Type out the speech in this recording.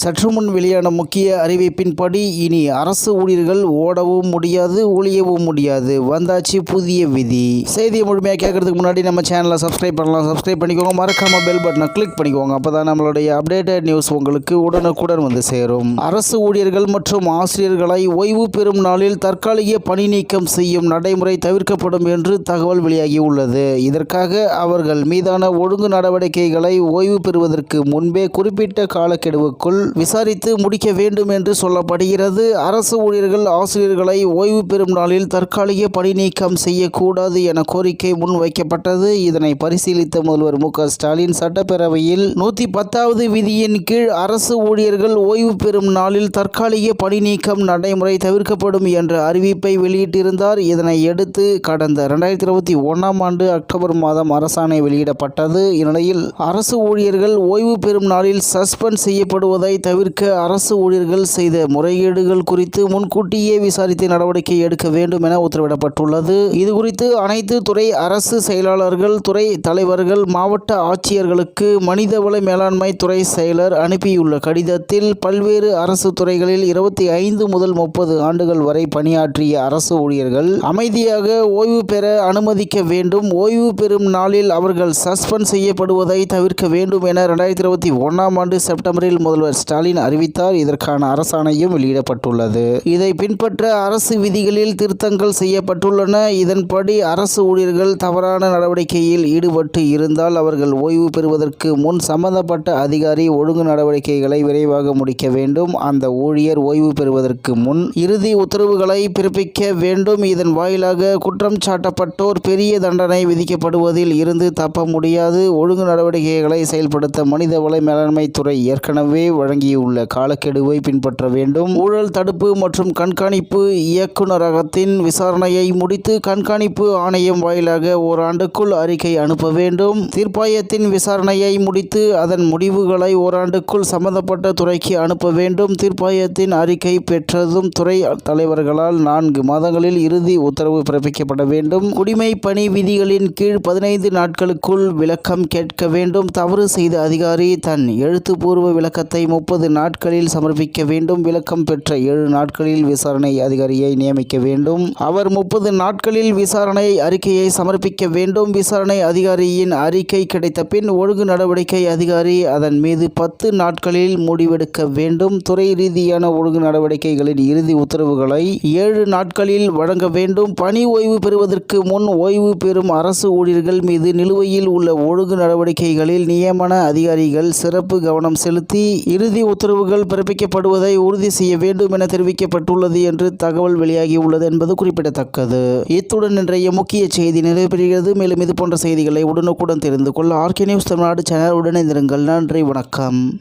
சற்று முன் வெளியான முக்கிய அறிவிப்பின்படி இனி அரசு ஊழியர்கள் ஓடவும் முடியாது ஒழியவும் முடியாது. வந்தாச்சு புதிய விதி. செய்தியை முழுமையாக கேட்கறதுக்கு முன்னாடி நம்ம சேனலை சப்ஸ்கிரைப் பண்ணலாம். சப்ஸ்கிரைப் பண்ணிக்கோங்க. மறக்காம பெல் பட்டனை கிளிக் பண்ணிக்கோங்க. அப்போ தான் நம்மளுடைய அப்டேட்டட் நியூஸ் உங்களுக்கு உடனுக்குடன் வந்து சேரும். அரசு ஊழியர்கள் மற்றும் ஆசிரியர்களை ஓய்வு பெறும் நாளில் தற்காலிக பணி நீக்கம் செய்யும் நடைமுறை தவிர்க்கப்படும் என்று தகவல் வெளியாகியுள்ளது இதற்காக அவர்கள் மீதான ஒழுங்கு நடவடிக்கைகளை ஓய்வு பெறுவதற்கு முன்பே குறிப்பிட்ட காலக்கெடுவுக்குள் விசாரித்து முடிக்க வேண்டும் என்று சொல்லப்படுகிறது. அரசு ஊழியர்கள் ஆசிரியர்களை ஓய்வு பெறும் நாளில் தற்காலிக பணி நீக்கம் செய்யக்கூடாது என கோரிக்கை முன்வைக்கப்பட்டது இதனை பரிசீலித்த முதல்வர் மு. ஸ்டாலின் சட்டப்பேரவையில் நூற்றி பத்தாவது விதியின் கீழ் அரசு ஊழியர்கள் ஓய்வு பெறும் நாளில் தற்காலிக பணி நீக்கம் நடைமுறை தவிர்க்கப்படும் என்ற அறிவிப்பை வெளியிட்டிருந்தார். இதனை அடுத்து கடந்த இரண்டாயிரத்தி இருபத்தி ஒன்றாம் ஆண்டு அக்டோபர் மாதம் அரசாணை வெளியிடப்பட்டது. இந்நிலையில் அரசு ஊழியர்கள் ஓய்வு பெறும் நாளில் சஸ்பெண்ட் செய்யப்படுவதை தவிர்க்க அரசு ஊழியர்கள் செய்த முறைகேடுகள் குறித்து முன்கூட்டியே விசாரித்து நடவடிக்கை எடுக்க வேண்டும் என உத்தரவிடப்பட்டுள்ளது. இதுகுறித்து அனைத்து துறை அரசு செயலாளர்கள் துறை தலைவர்கள் மாவட்ட ஆட்சியர்களுக்கு மனிதவள மேலாண்மை துறை செயலர் அனுப்பியுள்ள கடிதத்தில் பல்வேறு அரசு துறைகளில் இருபத்தி ஐந்து முதல் முப்பது ஆண்டுகள் வரை பணியாற்றிய அரசு ஊழியர்கள் அமைதியாக ஓய்வு பெற அனுமதிக்க வேண்டும். ஓய்வு பெறும் நாளில் அவர்கள் சஸ்பெண்ட் செய்யப்படுவதை தவிர்க்க வேண்டும் என இரண்டாயிரத்தி இருபத்தி ஒன்றாம் ஆண்டு செப்டம்பரில் முதல்வர் ஸ்டாலின் அறிவித்தார். இதற்கான அரசாணையும் வெளியிடப்பட்டுள்ளது. இதை பின்பற்ற அரசு விதிகளில் திருத்தங்கள் செய்யப்பட்டுள்ளன. இதன்படி அரசு ஊழியர்கள் தவறான நடவடிக்கையில் ஈடுபட்டு இருந்தால் அவர்கள் ஓய்வு பெறுவதற்கு முன் சம்பந்தப்பட்ட அதிகாரி ஒழுங்கு நடவடிக்கைகளை விரைவாக முடிக்க வேண்டும். அந்த ஊழியர் ஓய்வு பெறுவதற்கு முன் இறுதி உத்தரவுகளை பிறப்பிக்க வேண்டும். இதன் வாயிலாக குற்றம் சாட்டப்பட்டோர் பெரிய தண்டனை விதிக்கப்படுவதில் இருந்து தப்ப முடியாது. ஒழுங்கு நடவடிக்கைகளை செயல்படுத்த மனிதவள மேலாண்மை துறை ஏற்கனவே வழங்கியுள்ள காலக்கெடுவை பின்பற்ற வேண்டும். ஊழல் தடுப்பு மற்றும் கண்காணிப்பு இயக்குநரகத்தின் விசாரணையை முடித்து கண்காணிப்பு ஆணையம் வாயிலாக ஓராண்டுக்குள் அறிக்கை அனுப்ப வேண்டும். தீர்ப்பாயத்தின் விசாரணையை முடித்து அதன் முடிவுகளை ஓராண்டுக்குள் சம்பந்தப்பட்ட துறைக்கு அனுப்ப வேண்டும். தீர்ப்பாயத்தின் அறிக்கை பெற்றதும் துறை தலைவர்களால் நான்கு மாதங்களில் இறுதி உத்தரவு பிறப்பிக்கப்பட வேண்டும். குடிமை பணி விதிகளின் கீழ் பதினைந்து நாட்களுக்குள் விளக்கம் கேட்க வேண்டும். தவறு செய்த அதிகாரி தன் எழுத்துப்பூர்வ விளக்கத்தை முப்பது நாட்களில் சமர்ப்பிக்க வேண்டும். விளக்கம் பெற்ற ஏழு நாட்களில் விசாரணை அதிகாரியை நியமிக்க வேண்டும். அவர் முப்பது நாட்களில் விசாரணை அறிக்கையை சமர்ப்பிக்க வேண்டும். விசாரணை அதிகாரியின் அறிக்கை கிடைத்த பின் ஒழுங்கு நடவடிக்கை அதிகாரி அதன் மீது பத்து நாட்களில் முடிவெடுக்க வேண்டும். துறை ரீதியான ஒழுங்கு நடவடிக்கைகளின் இறுதி உத்தரவுகளை ஏழு நாட்களில் வழங்க வேண்டும். பணி ஓய்வு பெறுவதற்கு முன் ஓய்வு பெறும் அரசு ஊழியர்கள் மீது நிலுவையில் உள்ள ஒழுங்கு நடவடிக்கைகளில் நியமன அதிகாரிகள் சிறப்பு கவனம் செலுத்தி இறுதி உத்தரவுகள் பிறப்பிக்கப்படுவதை உறுதி செய்ய வேண்டும் என தெரிவிக்கப்பட்டுள்ளது என்று தகவல் வெளியாகியுள்ளது என்பது குறிப்பிடத்தக்கது. இத்துடன் இன்றைய முக்கிய செய்தி நிறைவு மேலும் இது போன்ற செய்திகளை உடனுக்குடன் தெரிந்து கொள்ள ஆர்கே நியூஸ் தமிழ்நாடு சேனல் உடனே நன்றி வணக்கம்.